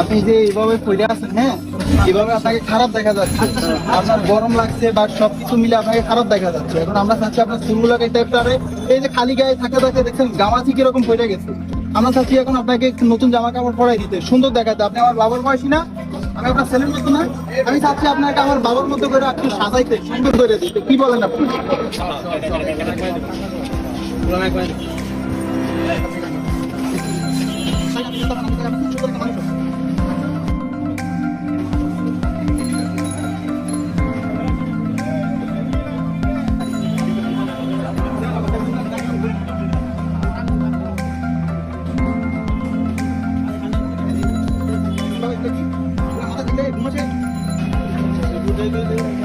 আপনি যে এইভাবে পড়ে আছেন হ্যাঁ এভাবে আপনাকে খারাপ দেখা যাচ্ছে। আপনার গরম লাগছে বা সবকিছু মিলে আপনাকে খারাপ দেখা যাচ্ছে। এখন আমরা চাচ্ছি আপনার চুলগুলোকে টাইপটারে এই যে খালি গায়ে থাকা থাকে দেখছেন গামাছি কীরকম পড়ে গেছে। আমরা চাচ্ছি এখন আপনাকে নতুন জামা কাপড় পরাই দিতে, সুন্দর দেখাতে। আপনি আমার বাবার বয়সী না? আমি আপনার ছেলের মতো না? আমি চাচ্ছি আপনাকে আমার বাবার মতো করে একটু সাজাইতে, সুন্দর করে দিতে। কি বলেন আপনি? do do